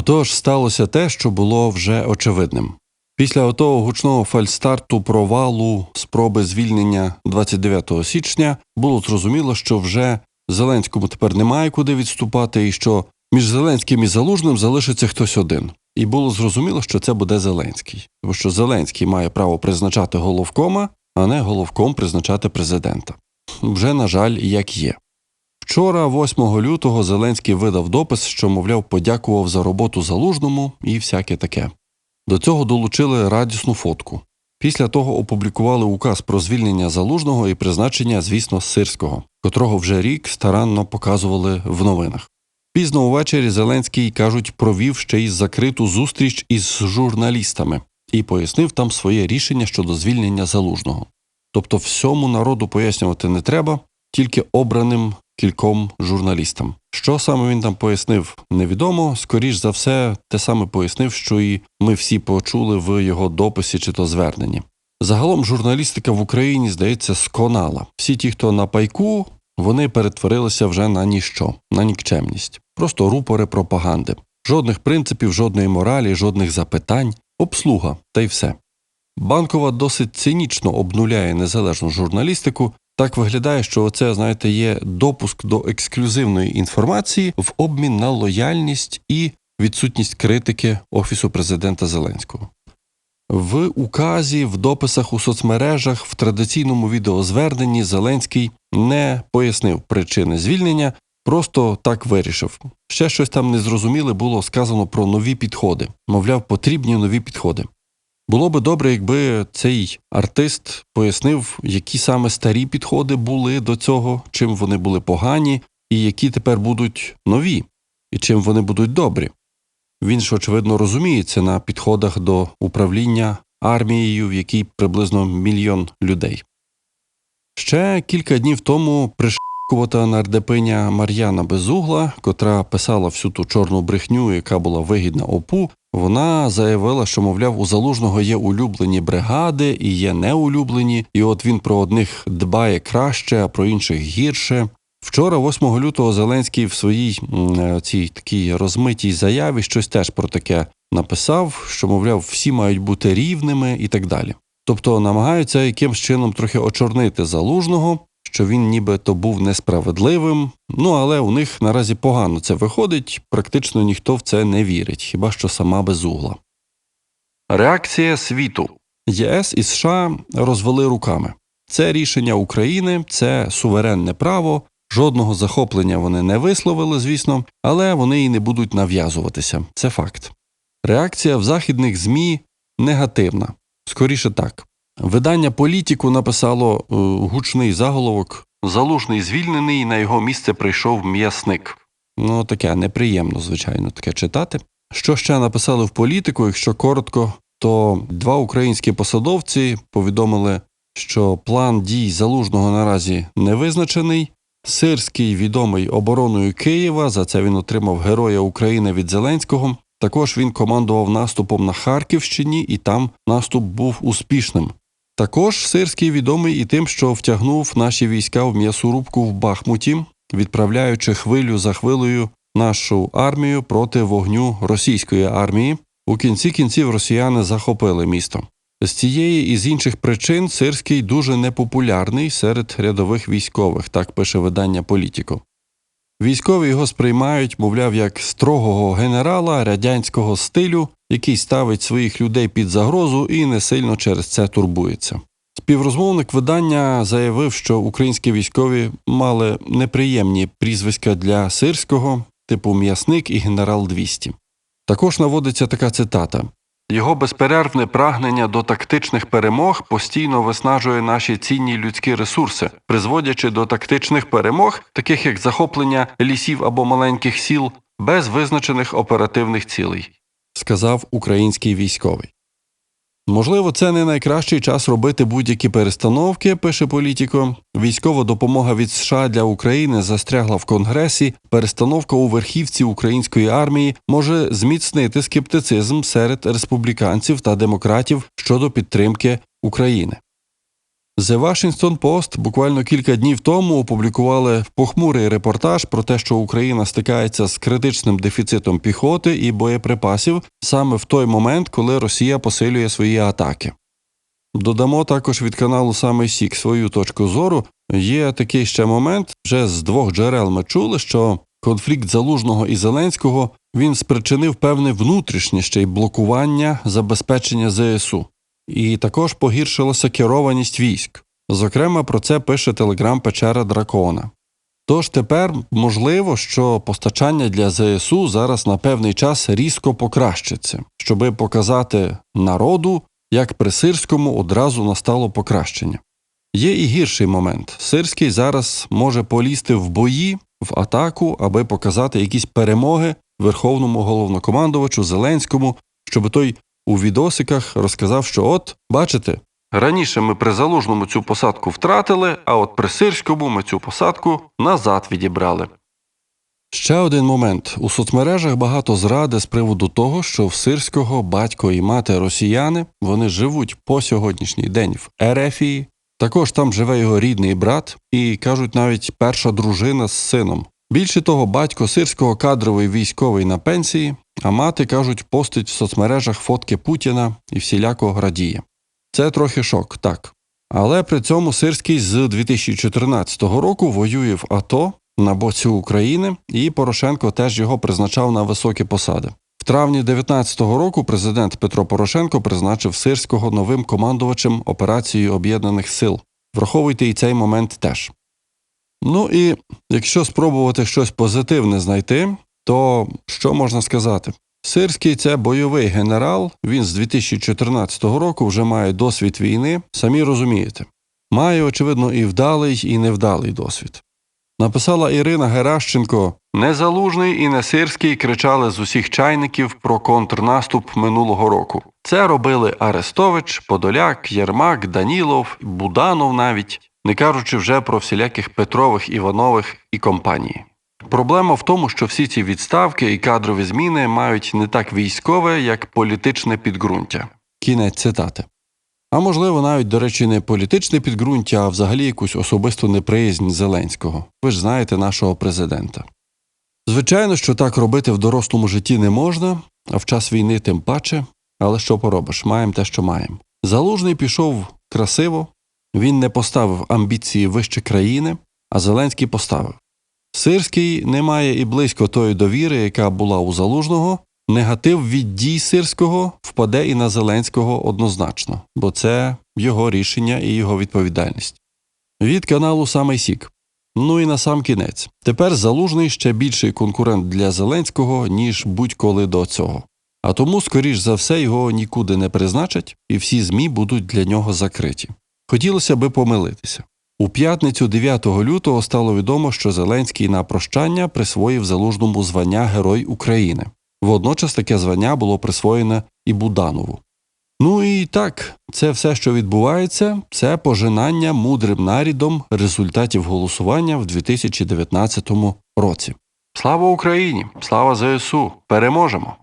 Отож сталося те, що було вже очевидним. Після отого гучного фальстарту провалу спроби звільнення 29 січня було зрозуміло, що вже Зеленському тепер немає куди відступати, і що між Зеленським і Залужним залишиться хтось один. І було зрозуміло, що це буде Зеленський, тому що Зеленський має право призначати головкома, а не головком призначати президента. Вже, на жаль, як є. Вчора, 8 лютого, Зеленський видав допис, що, мовляв, подякував за роботу залужному і всяке таке. До цього долучили радісну фотку. Після того опублікували указ про звільнення залужного і призначення, звісно, сирського, котрого вже рік старанно показували в новинах. Пізно увечері Зеленський, кажуть, провів ще й закриту зустріч із журналістами і пояснив там своє рішення щодо звільнення залужного. Тобто, всьому народу пояснювати не треба, тільки обраним кільком журналістам. Що саме він там пояснив, невідомо. Скоріш за все, те саме пояснив, що і ми всі почули в його дописі чи то зверненні. Загалом журналістика в Україні, здається, сконала. Всі ті, хто на пайку, вони перетворилися вже на ніщо, на нікчемність, просто рупори пропаганди. Жодних принципів, жодної моралі, жодних запитань, обслуга та й все. Банкова досить цинічно обнуляє незалежну журналістику. Так виглядає, що оце, знаєте, є допуск до ексклюзивної інформації в обмін на лояльність і відсутність критики Офісу президента Зеленського. В указі, в дописах у соцмережах, в традиційному відеозверненні Зеленський не пояснив причини звільнення, просто так вирішив. Ще щось там незрозуміле було сказано про нові підходи. Мовляв, потрібні нові підходи. Було би добре, якби цей артист пояснив, які саме старі підходи були до цього, чим вони були погані, і які тепер будуть нові, і чим вони будуть добрі. Він ж, очевидно, розуміється на підходах до управління армією, в якій приблизно мільйон людей. Ще кілька днів тому пришкувата нардепиня Мар'яна Безугла, котра писала всю ту чорну брехню, яка була вигідна ОПУ, вона заявила, що, мовляв, у залужного є улюблені бригади і є неулюблені, і от він про одних дбає краще, а про інших гірше. Вчора, 8 лютого, Зеленський в своїй цій такій розмитій заяві щось теж про таке написав, що, мовляв, всі мають бути рівними і так далі. Тобто намагаються якимсь чином трохи очорнити залужного, що він нібито був несправедливим. Ну але у них наразі погано це виходить, практично ніхто в це не вірить, хіба що сама безугла. Реакція світу ЄС і США розвели руками. Це рішення України, це суверенне право. Жодного захоплення вони не висловили, звісно, але вони і не будуть нав'язуватися. Це факт. Реакція в західних ЗМІ негативна. Скоріше так. Видання Політіку написало е, гучний заголовок Залужний звільнений, на його місце прийшов м'ясник. Ну, таке неприємно, звичайно, таке читати. Що ще написали в політику, якщо коротко, то два українські посадовці повідомили, що план дій залужного наразі не визначений. Сирський, відомий обороною Києва, за це він отримав Героя України від Зеленського. Також він командував наступом на Харківщині, і там наступ був успішним. Також Сирський відомий і тим, що втягнув наші війська в м'ясорубку в Бахмуті, відправляючи хвилю за хвилею нашу армію проти вогню російської армії. У кінці кінців росіяни захопили місто. З цієї і з інших причин Сирський дуже непопулярний серед рядових військових, так пише видання Політіко. Військові його сприймають, мовляв, як строгого генерала радянського стилю, який ставить своїх людей під загрозу і не сильно через це турбується. Співрозмовник видання заявив, що українські військові мали неприємні прізвиська для сирського, типу м'ясник і генерал 200. Також наводиться така цитата. Його безперервне прагнення до тактичних перемог постійно виснажує наші цінні людські ресурси, призводячи до тактичних перемог, таких як захоплення лісів або маленьких сіл, без визначених оперативних цілей, сказав український військовий. Можливо, це не найкращий час робити будь-які перестановки, пише Політіко. Військова допомога від США для України застрягла в Конгресі. Перестановка у верхівці української армії може зміцнити скептицизм серед республіканців та демократів щодо підтримки України. The Washington Post буквально кілька днів тому опублікували похмурий репортаж про те, що Україна стикається з критичним дефіцитом піхоти і боєприпасів саме в той момент, коли Росія посилює свої атаки. Додамо також від каналу Саме Сік свою точку зору. Є такий ще момент. Вже з двох джерел ми чули, що конфлікт Залужного і Зеленського він спричинив певне внутрішнє ще й блокування забезпечення ЗСУ. І також погіршилася керованість військ. Зокрема, про це пише телеграм Печера Дракона. Тож тепер можливо, що постачання для ЗСУ зараз на певний час різко покращиться, щоби показати народу, як при Сирському одразу настало покращення. Є і гірший момент. Сирський зараз може полізти в бої, в атаку, аби показати якісь перемоги верховному головнокомандувачу Зеленському, щоб той у відосиках розказав, що от, бачите, раніше ми при залужному цю посадку втратили, а от при Сирському ми цю посадку назад відібрали. Ще один момент. У соцмережах багато зради з приводу того, що в Сирського батько і мати росіяни вони живуть по сьогоднішній день в Ерефії. Також там живе його рідний брат, і кажуть, навіть перша дружина з сином. Більше того, батько сирського кадровий військовий на пенсії, а мати, кажуть, постить в соцмережах фотки Путіна і всіляко радіє. Це трохи шок, так. Але при цьому Сирський з 2014 року воює в АТО на боці України, і Порошенко теж його призначав на високі посади. В травні 2019 року президент Петро Порошенко призначив Сирського новим командувачем операції Об'єднаних Сил. Враховуйте і цей момент теж. Ну і якщо спробувати щось позитивне знайти, то що можна сказати? Сирський це бойовий генерал. Він з 2014 року вже має досвід війни, самі розумієте. Має, очевидно, і вдалий, і невдалий досвід. Написала Ірина Геращенко: Незалужний і Несирський кричали з усіх чайників про контрнаступ минулого року. Це робили Арестович, Подоляк, Єрмак, Данілов, Буданов навіть, не кажучи вже про всіляких Петрових, Іванових і компанії. Проблема в тому, що всі ці відставки і кадрові зміни мають не так військове, як політичне підґрунтя. Кінець цитати. А можливо, навіть, до речі, не політичне підґрунтя, а взагалі якусь особисту неприязнь Зеленського. Ви ж знаєте нашого президента. Звичайно, що так робити в дорослому житті не можна, а в час війни тим паче. Але що поробиш, маємо те, що маємо. Залужний пішов красиво, він не поставив амбіції вище країни, а Зеленський поставив. Сирський не має і близько тої довіри, яка була у залужного. Негатив від дій сирського впаде і на Зеленського однозначно, бо це його рішення і його відповідальність. Від каналу Самий Сік. Ну і на сам кінець. Тепер залужний ще більший конкурент для Зеленського, ніж будь-коли до цього. А тому, скоріш за все, його нікуди не призначать, і всі ЗМІ будуть для нього закриті. Хотілося би помилитися. У п'ятницю 9 лютого стало відомо, що Зеленський на прощання присвоїв залужному звання Герой України. Водночас таке звання було присвоєне і Буданову. Ну і так, це все, що відбувається, це пожинання мудрим нарідом результатів голосування в 2019 році. Слава Україні! Слава ЗСУ! Переможемо!